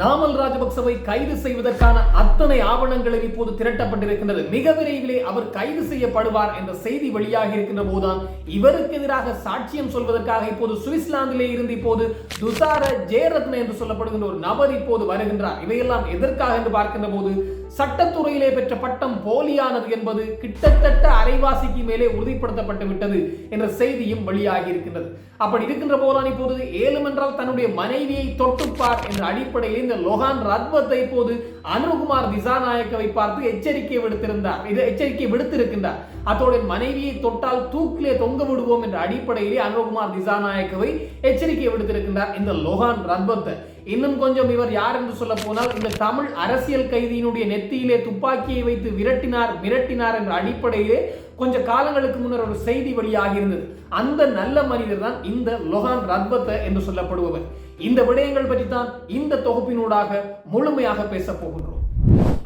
நாமல் ராஜபக்சவை கைது செய்வதற்கான அத்தனை ஆவணங்களும் இப்போது திரட்டப்பட்டிருக்கின்றது. மிக விரைவிலே அவர் கைது செய்யப்படுவார் என்ற செய்தி வெளியாகி இருக்கின்ற போதுதான் இவருக்கு எதிராக சாட்சியம் சொல்வதற்காக இப்போது சுவிட்சர்லாந்திலே இருந்து இப்போது துசார ஜெயரத்ன என்று சொல்லப்படுகின்ற ஒரு நபர் இப்போது வருகின்றார். இவையெல்லாம் எதற்காக என்று பார்க்கின்ற போது சட்டத்துறையிலே பெற்ற பட்டம் போலியானது என்பது கிட்டத்தட்ட அரைவாசிக்கு மேலே உறுதிப்படுத்தப்பட்டு விட்டது என்ற செய்தியும் வெளியாகி இருக்கின்றது. அப்படி இருக்கின்ற போதுதான் இப்போது ஏலும் என்றால் தன்னுடைய மனைவியை தொட்டுப்பார் என்ற அடிப்படையில் இந்த லோகான் ரத்வத்தை இப்போது அனுகுமார் திசாநாயக்கவை பார்த்து எச்சரிக்கை விடுத்திருந்தார். இது எச்சரிக்கை விடுத்திருக்கின்றார். அத்தோட மனைவியை தொட்டால் தூக்கிலே தொங்க விடுவோம் என்ற அடிப்படையிலே அனுகுமார் திசாநாயக்கவை எச்சரிக்கை விடுத்திருக்கின்றார். இந்த லோகான் ரத்வத்தை இன்னும் கொஞ்சம் இவர் யார் என்று சொல்ல போனால் இந்த தமிழ் அரசியல் கைதியினுடைய நெத்தியிலே துப்பாக்கியை வைத்து விரட்டினார் மிரட்டினார் என்ற அடிப்படையிலே கொஞ்ச காலங்களுக்கு முன்னர் ஒரு செய்தி வெளியாகி இருந்தது அந்த நல்ல மனிதர் தான் இந்த லொஹான் ரத்வத்த என்று சொல்லப்படுபவர். இந்த விடயங்கள் பற்றி தான் இந்த தொகுப்பினூடாக முழுமையாக பேச போகின்றோம்.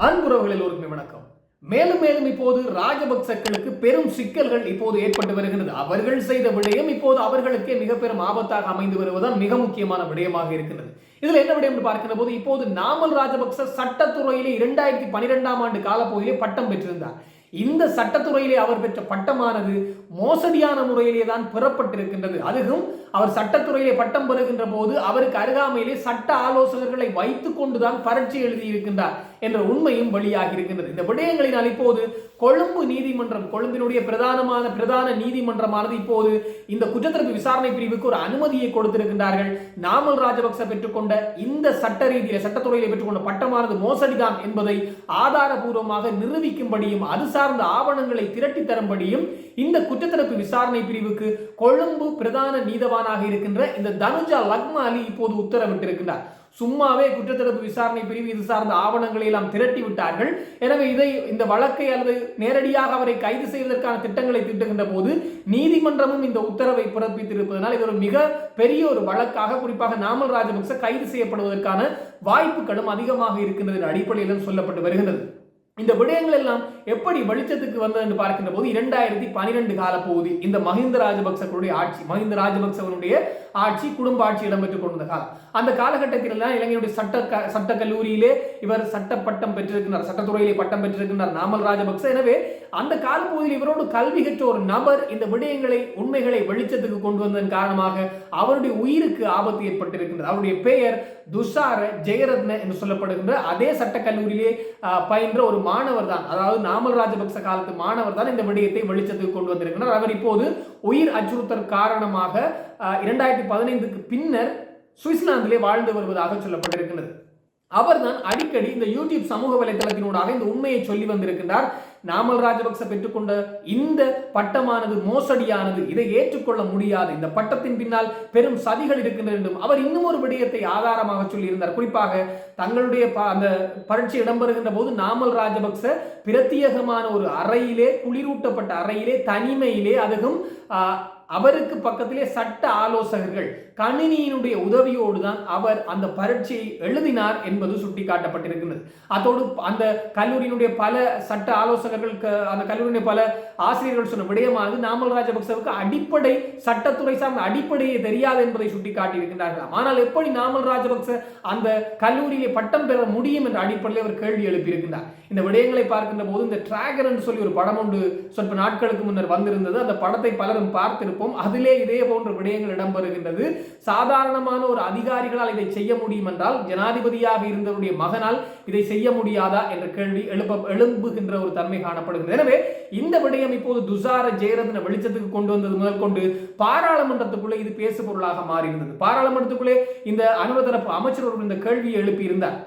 அன்புறவுகளில் ஒரு வணக்கம். மேலும் மேலும் இப்போது ராஜபக்சக்களுக்கு பெரும் சிக்கல்கள் இப்போது ஏற்பட்டு வருகிறது அவர்கள் செய்த விடயம் இப்போது அவர்களுக்கே மிக பெரும் ஆபத்தாக அமைந்து வருவதுதான் மிக முக்கியமான விடயமாக இருக்கிறது இதுல என்ன விடயம் என்று பார்க்கிற போது இப்போது நாமல் ராஜபக்ச சட்டத்துறையிலே இரண்டாயிரத்தி பனிரெண்டாம் ஆண்டு காலப்பகுதியிலே பட்டம் பெற்றிருந்தார். இந்த சட்டத்துறையிலே அவர் பெற்ற பட்டமானது மோசடியான முறையிலே தான் பெறப்பட்டிருக்கின்றது. அதுவும் அவர் சட்டத்துறையிலே பட்டம் பெறுகின்ற போது அவருக்கு அருகாமையிலே சட்ட ஆலோசகர்களை வைத்துக் கொண்டுதான் பரட்சி எழுதியிருக்கின்றார் என்ற உண்மையும் வெளியாகி இருக்கின்றது. இந்த விடயங்களினால் இப்போது கொழும்பு நீதிமன்றம் கொழும்பினுடைய பிரதானமான பிரதான நீதிமன்றமானது இப்போது இந்த குற்றத்தரப்பு விசாரணை பிரிவுக்கு ஒரு அனுமதியை கொடுத்திருக்கின்றார்கள். நாமல் ராஜபக்ச பெற்றுக்கொண்ட இந்த சட்ட ரீதியில சட்டத்துறையில பெற்றுக்கொண்ட பட்டமானது மோசடிதான் என்பதை ஆதாரபூர்வமாக நிரூபிக்கும்படியும் அது சார்ந்த ஆவணங்களை திரட்டி தரும்படியும் இந்த குற்றத்தரப்பு விசாரணை பிரிவுக்கு கொழும்பு பிரதான நீதவானாக இருக்கின்ற இந்த தனுஜா லக்மா அலி இப்போது உத்தரவிட்டிருக்கிறார் சும்மாவே குற்றத்தடுப்பு விசாரணை பிரிவு இது சார்ந்த ஆவணங்களை எல்லாம் திரட்டி விட்டார்கள். எனவே இதை இந்த வழக்கை அல்லது நேரடியாக அவரை கைது செய்வதற்கான திட்டங்களை திட்டுகின்ற போது நீதிமன்றமும் இந்த உத்தரவை பிறப்பித்திருப்பதனால் இது ஒரு மிக பெரிய ஒரு வழக்காக குறிப்பாக நாமல் ராஜபக்ச கைது செய்யப்படுவதற்கான வாய்ப்புகளும் அதிகமாக இருக்கின்றது அடிப்படையிலும் சொல்லப்பட்டு வருகின்றது. இந்த விடயங்கள் எல்லாம் எப்படி வெளிச்சத்துக்கு வந்தது என்று பார்க்கின்ற போது இரண்டாயிரத்தி பனிரெண்டு கால பகுதி. இந்த மஹிந்த ராஜபக்சர்களுடைய ஆட்சி மஹிந்த ராஜபக்சவனுடைய ஆட்சி குடும்ப ஆட்சி இடம்பெற்றுக் கொண்டிருந்த காலம். அந்த காலகட்டத்தில் எல்லாம் இலங்கையுடைய சட்ட சட்ட கல்லூரியிலே இவர் சட்ட பட்டம் பெற்றிருக்கிறார் சட்டத்துறையிலே பட்டம் பெற்றிருக்கிறார் நாமல் ராஜபக்ச. எனவே அந்த காலப்பகுதியில் இவரோடு கல்வி கற்ற ஒரு நபர் இந்த விடயங்களை உண்மைகளை வெளிச்சத்துக்கு கொண்டு வந்ததன் காரணமாக அவருடைய உயிருக்கு ஆபத்து ஏற்பட்டிருக்கின்றது. அவருடைய பெயர் துஷார ஜெயரத்ன என்று சொல்லப்படுகின்ற அதே சட்ட கல்லூரியிலே பயின்ற ஒரு மாணவர் தான். அதாவது நாமல் ராஜபக்ச காலத்து மாணவர் தான் இந்த விடயத்தை வெளிச்சத்துக்கு கொண்டு வந்திருக்கிறார். அவர் இப்போது உயிர் அச்சுறுத்தல் காரணமாக இரண்டாயிரத்தி பதினைந்துக்கு பின்னர் சுவிட்சர்லாந்திலே வாழ்ந்து வருவதாக சொல்லப்பட்டிருக்கிறது. அவர்தான் அடிக்கடி இந்த யூடியூப் சமூக வலைதளத்தினூடாக இந்த உண்மையை சொல்லி வந்திருக்கின்றார். நாமல் ராஜபக்ச பெற்றுக்கொண்ட இந்த பட்டமானது மோசடியானது. இதை ஏற்றுக்கொள்ள முடியாது. இந்த பட்டத்தின் பின்னால் பெரும் சதிகள் இருக்கின்றன என்றும் அவர் இன்னும் ஒரு விடயத்தை ஆதாரமாக சொல்லியிருந்தார். குறிப்பாக தங்களுடைய அந்த பரீட்சை இடம்பெறுகின்ற போது நாமல் ராஜபக்ச பிரத்யேகமான ஒரு அறையிலே குளிரூட்டப்பட்ட அறையிலே தனிமையிலே அதுவும் அவருக்கு பக்கத்திலே சட்ட ஆலோசகர்கள் கணினியினுடைய உதவியோடு தான் அவர் அந்த பரீட்சையை எழுதினார் என்பது சுட்டிக்காட்டப்பட்டிருக்கிறது அதோடு அந்த கல்லூரியினுடைய பல சட்ட ஆலோசகர்கள் அந்த கல்லூரியினுடைய பல ஆசிரியர்கள் சொன்ன விடயமானது நாமல் ராஜபக்சவுக்கு அடிப்படை சட்டத்துறை சார்ந்த அடிப்படையே தெரியாது என்பதை சுட்டிக்காட்டியிருக்கிறார்கள் ஆனால் எப்படி நாமல் ராஜபக்ச அந்த கல்லூரியிலே பட்டம் பெற முடியும் என்ற அடிப்படையில் அவர் கேள்வி எழுப்பியிருக்கிறார் இந்த விடயங்களை பார்க்கின்ற போது இந்த டிராகர் என்று சொல்லி ஒரு படம் ஒன்று சொற்ப நாட்களுக்கு முன்னர் வந்திருந்தது. அந்த படத்தை பலரும் பார்த்திருப்போம் அதிலே இதே போன்ற விடயங்கள் இடம்பெறுகின்றது. சாதாரணமான ஒரு அதிகாரிகளால் இதை செய்ய முடியும் என்றால் ஜனாதிபதியாக இருந்தவருடைய மகனால் இதை செய்ய முடியாதா என்ற கேள்வி எழுப்ப எழும்புகின்ற ஒரு தன்மை காணப்படுகிறது. எனவே இந்த விடயம் இப்போது துசார ஜெயரத்ன வெளிச்சத்துக்கு கொண்டு வந்தது முதல் கொண்டு பாராளுமன்றத்துக்குள்ளே இது பேசு பொருளாக மாறியிருந்தது. பாராளுமன்றத்துக்குள்ளே இந்த அனுமதரப்பு அமைச்சர் ஒரு இந்த கேள்வியை எழுப்பியிருந்தார்.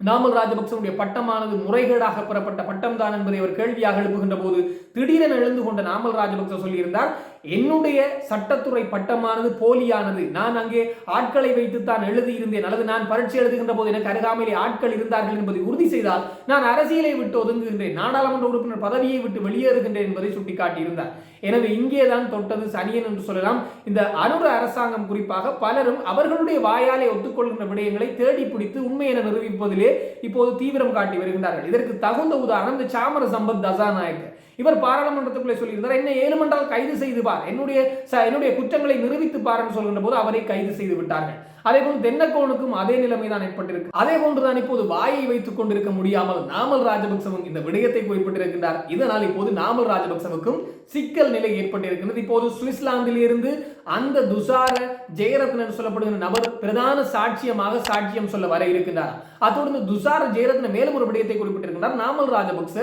நாமல் ராஜபக்சனுடைய பட்டமானது முறைகேடாக பெறப்பட்ட பட்டம் தான் என்பதை அவர் கேள்வியாக எழுப்புகின்ற போது திடீரென எழுந்து கொண்ட நாமல் ராஜபக்ச சொல்லியிருந்தார் என்னுடைய சட்டத்துறை பட்டமானது போலியானது. நான் அங்கே ஆட்களை வைத்து தான் எழுதியிருந்தேன். அல்லது நான் பரீட்சை எழுதுகின்ற போது எனக்கு அருகாமையிலே ஆட்கள் இருந்தார்கள் என்பதை உறுதி செய்தால் நான் அரசியலை விட்டு ஒதுங்குகின்றேன். நாடாளுமன்ற உறுப்பினர் பதவியை விட்டு வெளியேறுகின்றேன் என்பதை சுட்டிக்காட்டியிருந்தார். எனவே இங்கேதான் தொட்டது சனியன் என்று சொல்லலாம். இந்த அனுர அரசாங்கம் குறிப்பாக பலரும் அவர்களுடைய வாயாலே ஒத்துக்கொள்கின்ற விடயங்களை தேடி பிடித்து உண்மை என நிரூபிப்பதிலே இப்போது தீவிரம் காட்டி வருகின்றார்கள். இதற்கு தகுந்த உதாரணம் இந்த சாமர சம்பத் தசாநாயக்கர். இவர் பாராளுமன்றத்துக்குள்ளே சொல்லியிருந்தார் என்ன ஏழுமன்றால் கைது செய்து பார். என்னுடைய என்னுடைய குற்றங்களை நிரூபித்து பாருன்னு சொல்கின்ற போது அவரை கைது செய்து விட்டார்கள். அதே போன்று தென்னக்கோனுக்கும் அதே நிலைமை தான் ஏற்பட்டிருக்கு. அதே போன்றுதான் இப்போது வாயை வைத்துக் கொண்டிருக்க முடியாமல் நாமல் ராஜபக்சவும் இந்த விடயத்தை குறிப்பிட்டிருக்கின்றார். இதனால் இப்போது நாமல் ராஜபக்சவுக்கும் சிக்கல் நிலை ஏற்பட்டிருக்கிறது இப்போது சுவிட்சர்லாந்தில் இருந்து அந்த துசார ஜெயரத்னன் சொல்லப்படுகிற நபர் பிரதான சாட்சியமாக சாட்சியம் சொல்ல வர இருக்கின்றார். அத்தோடு துசார ஜெயரத்ன மேலும் ஒரு விடயத்தை குறிப்பிட்டிருக்கின்றார். நாமல் ராஜபக்ச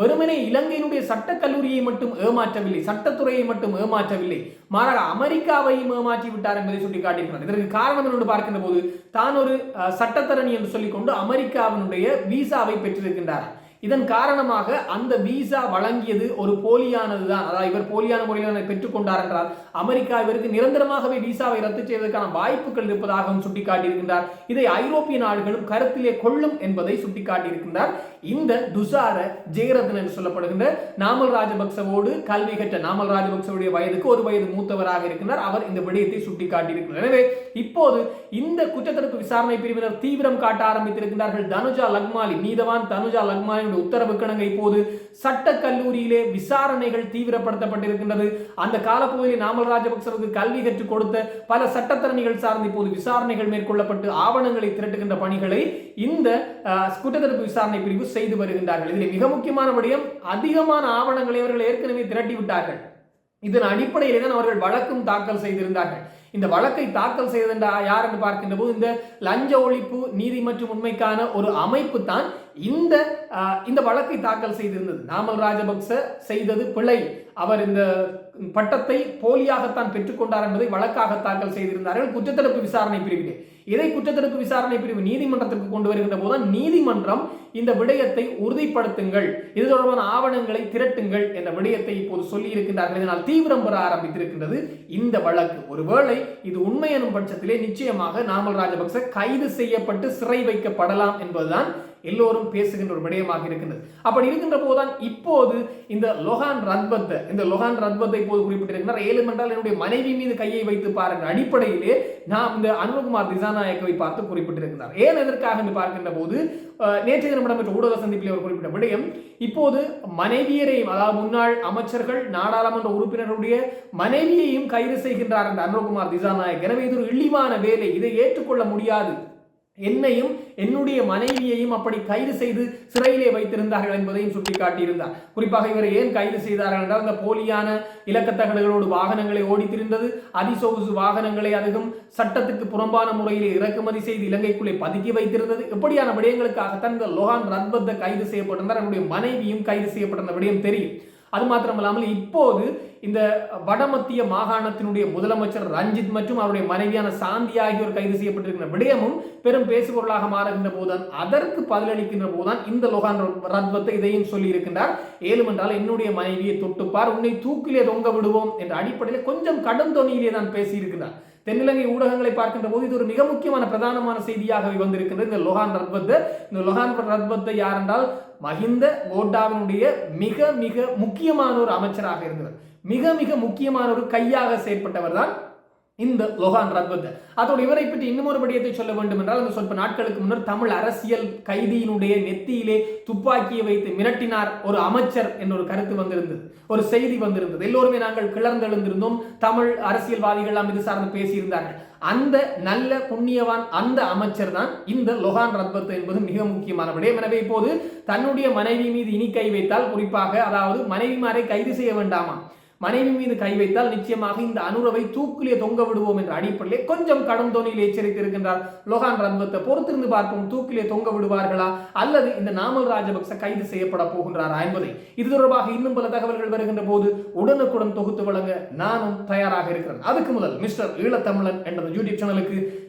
வெறுமனே இலங்கையினுடைய சட்ட கல்லூரியை மட்டும் ஏமாற்றவில்லை சட்டத்துறையை மட்டும் ஏமாற்றவில்லை மாறாக அமெரிக்காவையும் ஏமாற்றி விட்டார் என்பதை சுட்டிக்காட்டியிருக்கிறார். இதற்கு காரணம் என்று பார்க்கின்ற போது தான் ஒரு சட்டத்தரணி என்று சொல்லிக்கொண்டு அமெரிக்காவினுடைய விசாவை பெற்றிருக்கின்றார். இதன் காரணமாக அந்த விசா வழங்கியது ஒரு போலியானது தான். அதாவது இவர் போலியான முறையில் பெற்றுக்கொண்டார் என்றால் அமெரிக்கா இவருக்கு நிரந்தரமாகவே விசாவை ரத்து செய்வதற்கான வாய்ப்புகள் இருப்பதாகவும் சுட்டிக்காட்டியிருக்கின்றார். இதை ஐரோப்பிய நாடுகளும் கருத்திலே கொள்ளும் என்பதை சுட்டிக்காட்டியிருக்கின்றார். இந்த துசார ஜெயரத்ன என்று சொல்லப்படுகின்ற நாமல் ராஜபக்சவோடு கல்வி கற்ற நாமல் ராஜபக்சவுடைய வயதுக்கு ஒரு வயது மூத்தவராக இருக்கின்றார். அவர் இந்த விடயத்தை சுட்டிக்காட்டியிருக்கிறார் எனவே இப்போது இந்த குற்றத்தடுப்பு விசாரணை பிரிவினர் தீவிரம் காட்ட ஆரம்பித்திருக்கிறார்கள் தனுஜா லக்மாலி நீதவான் தனுஜா லக்மாலி உத்தரவு கிணங்க இப்போது சட்ட கல்லூரியிலே விசாரணைகள் தீவிரப்படுத்தப்பட்டிருக்கின்றது. அந்த காலப்பகுதியில் நாமல் ராஜபக்சவுக்கு கல்வி கற்றுக் கொடுத்த பல சட்டத்தரணிகள் சார்ந்து இப்போது விசாரணைகள் மேற்கொள்ளப்பட்டு ஆவணங்களை திரட்டுகின்ற பணிகளை இந்த குற்றத்தடுப்பு விசாரணை பிரிவு செய்து வருகின்றார்கள். இதில் மிக முக்கியமான விடயம் அதிகமான ஆவணங்களை அவர்கள் ஏற்கனவே திரட்டி விட்டார்கள் இதன் அடிப்படையிலே தான் அவர்கள் வழக்கும் தாக்கல் செய்திருந்தார்கள். இந்த வழக்கை தாக்கல் செய்தா யார் என்று பார்க்கின்ற போது இந்த லஞ்ச ஒழிப்பு நீதி மற்றும் உண்மைக்கான ஒரு அமைப்பு தான் இந்த இந்த வழக்கை தாக்கல் செய்திருந்தது. நாமல் ராஜபக்ச செய்தது பிழை. அவர் இந்த பட்டத்தை போலியாகத்தான் பெற்றுக்கொண்டார் என்பதை வழக்காக தாக்கல் செய்திருந்தார்கள். குற்றத்தடுப்பு விசாரணை பிரிவிலே. இதை குற்றத்தடுப்பு விசாரணை பிரிவு நீதிமன்றத்திற்கு கொண்டு வருகின்ற போது நீதிமன்றம் இந்த விடயத்தை உறுதிப்படுத்துங்கள். இது தொடர்பான ஆவணங்களை திரட்டுங்கள் என்ற விடயத்தை இப்போது சொல்லி இருக்கின்றார்கள். இதனால் தீவிரம் பெற ஆரம்பித்திருக்கின்றது இந்த வழக்கு. ஒருவேளை இது உண்மை எனும் பட்சத்திலே நிச்சயமாக நாமல் ராஜபக்ச கைது செய்யப்பட்டு சிறை வைக்கப்படலாம் என்பதுதான் எல்லோரும் பேசுகின்ற ஒரு விடயமாக இருக்கின்றது. அப்படி இருக்கின்ற போதுதான் இப்போது இந்த லொஹான் ரத்பத்தை இந்த லொஹான் ரத்பத்தை இப்போது குறிப்பிட்டிருக்கிறார் ஏழு என்றால் என்னுடைய மனைவி மீது கையை வைத்து பாருங்கள். அடிப்படையிலே நாம் இந்த அனுகுமார் திசாநாயக்கவை பார்த்து குறிப்பிட்டிருக்கிறார் ஏன் எதற்காக என்று பார்க்கின்ற போது நேற்றைய தினம் இடம்பெற்ற ஊடக சந்திப்பில் அவர் குறிப்பிட்ட விடயம் இப்போது மனைவியரையும் அதாவது முன்னாள் அமைச்சர்கள் நாடாளுமன்ற உறுப்பினருடைய மனைவியையும் கைது செய்கின்றார் அந்த அனுகுமார் திசாநாயக். எனவே இது ஒரு இழிவான வேலை. இதை ஏற்றுக்கொள்ள முடியாது. என்னையும் என்னுடைய மனைவியையும் அப்படி கைது செய்து சிறையிலே வைத்திருந்தார்கள் என்பதையும் சுட்டிக்காட்டியிருந்தார். குறிப்பாக இவரை ஏன் கைது செய்தார்கள் என்றால் அந்த போலியான இலக்கத்தகடுகளோடு வாகனங்களை ஓடித்திருந்தது அதிசொகுசு வாகனங்களை அதுவும் சட்டத்துக்கு புறம்பான முறையில் இறக்குமதி செய்து இலங்கைக்குள்ளே பதுக்கி வைத்திருந்தது. இப்படியான விடயங்களுக்காகத்தான் இந்த லோகான் ரத்பத்த கைது செய்யப்பட்டிருந்தார். அவருடைய மனைவியும் கைது செய்யப்பட்டிருந்த விடயம் தெரியும். அது மாத்திரமல்லாமல் இப்போது இந்த வடமத்திய மாகாணத்தினுடைய முதலமைச்சர் ரஞ்சித் மற்றும் அவருடைய மனைவியான சாந்தி ஆகியோர் கைது செய்யப்பட்டிருக்கிற விடயமும் பெரும் பேசுபொருளாக மாறுகின்ற போதுதான் அதற்கு பதிலளிக்கின்ற போதுதான் இந்த லோகான் ரத்வத்தை இதையும் சொல்லி இருக்கின்றார் ஏழும் என்றால் என்னுடைய மனைவியை தொட்டுப்பார் உன்னை தூக்கிலே தொங்க விடுவோம் என்ற அடிப்படையில் கொஞ்சம் கடும் தொனியிலே தான் பேசியிருக்கிறார் தென்னிலங்கை ஊடகங்களை பார்க்கின்ற போது இது ஒரு மிக முக்கியமான பிரதானமான செய்தியாகவே வந்திருக்கின்றது. இந்த லொஹான் ரத்பத்தை இந்த லொஹான் ரத்பத்தை யார் என்றால் மஹிந்த கோட்டாவினுடைய மிக மிக முக்கியமான ஒரு அமைச்சராக இருந்தவர். மிக மிக முக்கியமான ஒரு கையாக செயற்பட்டவர் தான் இந்த லோகான் ரத்வத் அதோட இவரை பற்றி இன்னும் ஒரு படியத்தை சொல்ல வேண்டும் என்றால் அந்த சொற்ப நாட்களுக்கு முன்னர் தமிழ் அரசியல் கைதியினுடைய நெத்தியிலே துப்பாக்கியை வைத்து மிரட்டினார் ஒரு அமைச்சர் என்ற ஒரு கருத்து வந்திருந்தது. ஒரு செய்தி வந்திருந்தது. எல்லோருமே நாங்கள் கிளர்ந்தெழுந்திருந்தோம். தமிழ் அரசியல்வாதிகள் இது சார்ந்து பேசியிருந்தார்கள். அந்த நல்ல புண்ணியவான் அந்த அமைச்சர் தான் இந்த லொஹான் ரத்பத் என்பது மிக முக்கியமான விடயம். எனவே இப்போது தன்னுடைய மனைவி மீது இனி கை வைத்தால் குறிப்பாக அதாவது மனைவிமாரை கைது செய்ய வேண்டாமா? மனைவி மீது கை வைத்தால் நிச்சயமாக இந்த அனுரவை தூக்கிலே தொங்க விடுவோம் என்ற அடிப்படையிலே கொஞ்சம் கடும் தோணியில் எச்சரித்திருக்கின்றார். லோகான் ரத்வத்தை பொறுத்திருந்து பார்ப்போம். தூக்கிலே தொங்க விடுவார்களா? அல்லது இந்த நாமல் ராஜபக்ச கைது செய்யப்பட போகின்றாரா என்பதை. இது தொடர்பாக இன்னும் பல தகவல்கள் வருகின்ற போது உடனுக்குடன் தொகுத்து வழங்க நானும் தயாராக இருக்கிறேன். அதுக்கு முதல் மிஸ்டர் ஈழத்தமிழன் என்ற யூடியூப் சேனலுக்கு